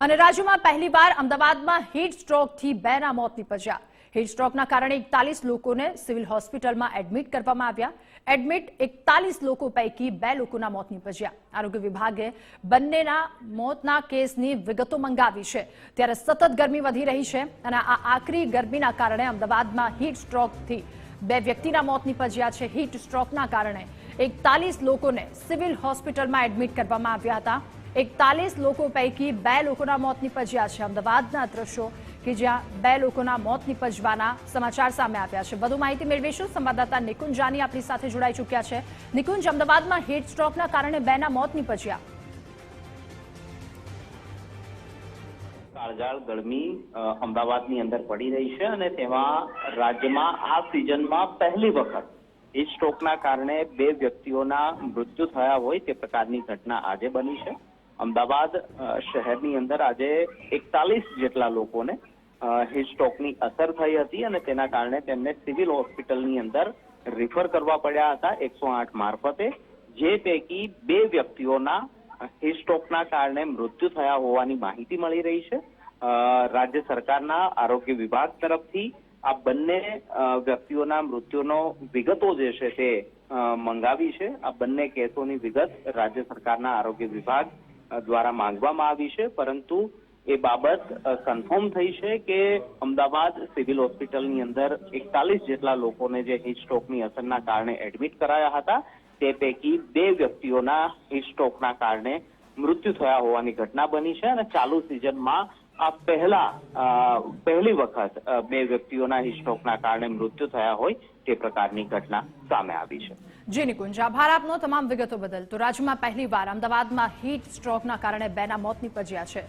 અને રાજ્યમાં પહેલીવાર અમદાવાદમાં હીટ સ્ટ્રોકથી બેના મોત નીપજ્યા. હીટ સ્ટ્રોકના કારણે એકતાલીસ લોકોને સિવિલ હોસ્પિટલમાં એડમિટ કરવામાં આવ્યા. એડમિટ એકતાલીસ લોકો પૈકી બે લોકોના મોત નીપજ્યા. આરોગ્ય વિભાગે બંનેના મોતના કેસની વિગતો મંગાવી છે. ત્યારે સતત ગરમી વધી રહી છે અને આ આકરી ગરમીના કારણે અમદાવાદમાં હીટ સ્ટ્રોકથી બે વ્યક્તિના મોત નીપજ્યા છે. હીટ સ્ટ્રોકના કારણે એકતાલીસ લોકોને સિવિલ હોસ્પિટલમાં એડમિટ કરવામાં આવ્યા હતા. એકતાલીસ લોકો પૈકી બે લોકોના મોત નીપજ્યા છે. અમદાવાદના દ્રશ્યો કે જ્યાં બે લોકોના મોત નીપજવાના સમાચાર સામે આવ્યા છે. વધુ માહિતી મેળવીશું. સંવાદદાતા નિકુંજ જાની આપણી સાથે જોડાઈ ચૂક્યા છે. નિકુંજ, અમદાવાદમાં હીટ કારણે બેના મોત નીપજ્યા. કાળઝાળ ગરમી અમદાવાદની અંદર પડી રહી છે અને તેમાં રાજ્યમાં આ સિઝનમાં પહેલી વખત હીટ સ્ટ્રોકના કારણે બે વ્યક્તિઓના મૃત્યુ થયા હોય તે પ્રકારની ઘટના આજે બની છે. અમદાવાદ શહેરની અંદર આજે એકતાલીસ જેટલા લોકોને હિસ્ટોકની અસર થઈ હતી અને તેના કારણે તેમને સિવિલ હોસ્પિટલની અંદર રિફર કરવા પડ્યા હતા એકસો આઠ મારફતે, જે પૈકી બે વ્યક્તિઓના હિસ્ટોકના કારણે મૃત્યુ થયા હોવાની માહિતી મળી રહી છે. રાજ્ય સરકારના આરોગ્ય વિભાગ તરફથી આ બંને વ્યક્તિઓના મૃત્યુનો વિગતો જે છે તે મંગાવી છે. આ બંને કેસોની વિગત રાજ્ય સરકારના આરોગ્ય વિભાગ દ્વારા માંગવામાં આવી છે, પરંતુ એ બાબત કન્ફર્મ થઈ છે કે અમદાવાદ સિવિલ હોસ્પિટલની અંદર એકતાલીસ જેટલા લોકોને જે હીટ સ્ટ્રોકની અસરના કારણે એડમિટ કરાયા હતા, તે પૈકી બે વ્યક્તિઓના હીટ સ્ટ્રોકના કારણે મૃત્યુ થયા હોવાની ઘટના બની છે અને ચાલુ સિઝનમાં આ પહેલા પહેલી વખત બે વ્યક્તિઓના હીટ સ્ટ્રોકના કારણે મૃત્યુ થયા હોય તે પ્રકારની ઘટના સામે આવી છે. જી નિકુંજ, આભાર આપનો તમામ વિગતો બદલ. તો રાજ્યમાં પહેલીવાર અમદાવાદમાં હીટ સ્ટ્રોકના કારણે બેના મોત નીપજ્યા છે.